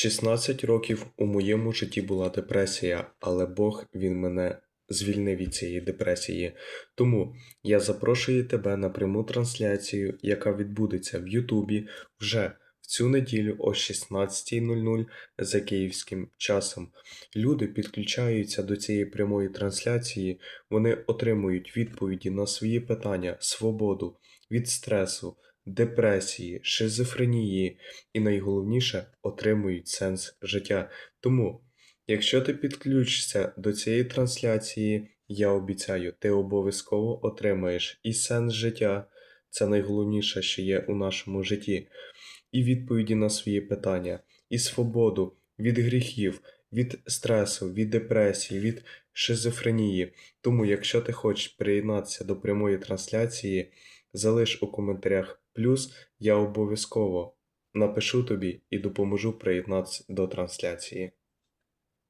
16 років у моєму житті була депресія, але Бог він мене звільнив від цієї депресії. Тому я запрошую тебе на пряму трансляцію, яка відбудеться в Ютубі вже в цю неділю о 16.00 за київським часом. Люди підключаються до цієї прямої трансляції, вони отримують відповіді на свої питання, свободу від стресу, депресії, шизофренії і найголовніше отримують сенс життя. Тому, якщо ти підключишся до цієї трансляції, я обіцяю, ти обов'язково отримаєш і сенс життя, це найголовніше, що є у нашому житті, і відповіді на свої питання, і свободу від гріхів, від стресу, від депресії, від шизофренії. Тому, якщо ти хочеш приєднатися до прямої трансляції, залиш у коментарях плюс, я обов'язково напишу тобі і допоможу приєднатися до трансляції.